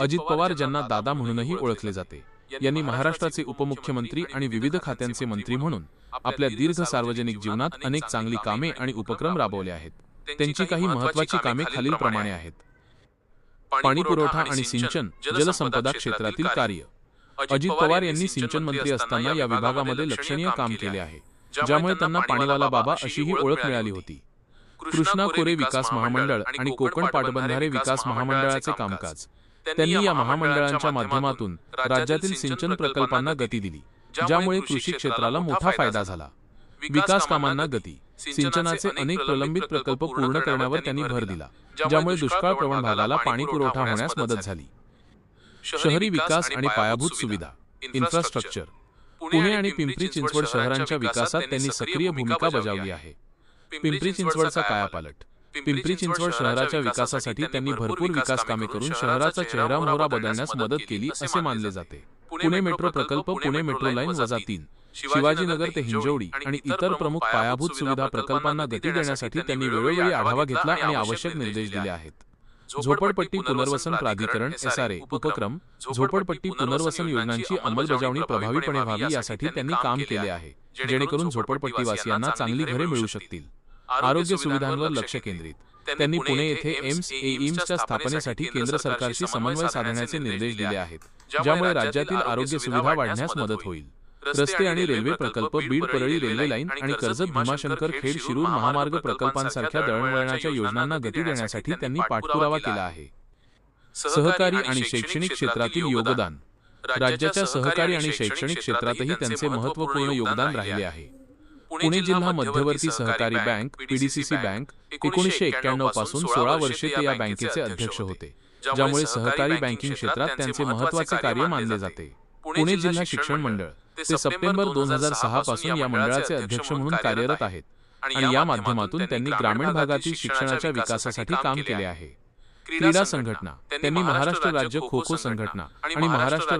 अजित पवार ज्यांना दादा म्हणूनही ओळखले जाते. यांनी महाराष्ट्राचे उपमुख्यमंत्री आणि विविध खात्यांचे मंत्री म्हणून आपल्या दीर्घ सार्वजनिक जीवनात अनेक चांगली कामे आणि उपक्रम राबवले आहेत. त्यांची काही महत्वाची कामे खालीलप्रमाणे आहेत. पाणी पुरवठा आणि सिंचन जलसंपदा क्षेत्रातील कार्य. अजित पवार यांनी सिंचन मंत्री असताना या विभागामध्ये लक्षणीय काम केले आहे. ज्यामुळे त्यांना पाणीवाला बाबा अशीही ओळख मिळाली होती. कृष्णा खोरे विकास महामंडळ आणि कोकण पाटबंधारे विकास महामंडळाचे कामकाज त्यांनी या महामंडळांच्या माध्यमातून राज्यातील सिंचन प्रकल्पांना गती दिली. ज्यामुळे कृषी क्षेत्राला मोठा फायदा झाला. विकास कामांना गती. सिंचनाचे अनेक प्रलंबित प्रकल्प पूर्ण करण्यावर त्यांनी भर दिला. ज्यामुळे दुष्काळ प्रवण भागाला पाणी पुरवठा होण्यास मदत झाली. शहरी विकास आणि पायाभूत सुविधा इन्फ्रास्ट्रक्चर. पुणे आणि पिंपरी चिंचवड शहरांच्या विकासात त्यांनी सक्रिय भूमिका बजावली आहे. पिंपरी चिंचवडचा कायापालट. पिंपरी चिंचवड शहराच्या विकासासाठी त्यांनी भरपूर विकास कामे करून शहराचा चेहरा मोहरा बदलण्यास मदत केली असे मानले जाते. पुणे मेट्रो प्रकल्प पुणे मेट्रो लाईन वजा तीन. शिवाजीनगर ते हिंजवडी आणि इतर प्रमुख पायाभूत सुविधा प्रकल्पांना गती देण्यासाठी त्यांनी वेळोवेळी आढावा घेतला आणि आवश्यक निर्देश दिले आहेत. झोपडपट्टी पुनर्वसन प्राधिकरण एस आर ए उपक्रम झोपडपट्टी पुनर्वसन योजनांची अंमलबजावणी प्रभावीपणे व्हावी यासाठी त्यांनी काम केले आहे जेणेकरून झोपडपट्टीवासियांना चांगली घरे मिळू शकतील आरोग्य सुविधांवर लक्ष केंद्रित. त्यांनी पुणे येथे एम्स एम्सच्या स्थापनेसाठी केंद्र सरकारशी समन्वय साधण्याचे निर्देश दिले आहेत ज्यामुळे राज्यातील आरोग्य सुविधा वाढण्यास मदत होईल. रस्ते आणि रेल्वे प्रकल्प बीड परळी रेल्वे लाईन आणि कर्जत भीमाशंकर खेड शिरूर महामार्ग प्रकल्पांसारख्या दळणवळणाच्या योजनांना गती देण्यासाठी त्यांनी पाठपुरावा केला आहे. सहकारी आणि शैक्षणिक क्षेत्रातील योगदान. राज्याच्या सहकारी आणि शैक्षणिक क्षेत्रातही त्यांचे महत्त्वपूर्ण योगदान राहिले आहे पुणे जिल्हा मध्यवर्ती सहकारी बँक पीडीसीसी बँक एकोणीसशे एक्क्याण्णवपासून सोळा वर्षे ते या बँकेचे अध्यक्ष होते. ज्यामुळे सहकारी बँकिंग क्षेत्रात त्यांचे महत्त्वाचे कार्य मानले जाते. पुणे जिल्हा शिक्षण मंडळ ते सप्टेंबर दोन हजार सहा पासून या मंडळाचे अध्यक्ष म्हणून कार्यरत आहेत. आणि या माध्यमातून त्यांनी ग्रामीण भागातील शिक्षणाच्या विकासासाठी काम केले आहे. क्रीडा संघटना. त्यांनी महाराष्ट्र राज्य खो खो संघटना आणि महाराष्ट्र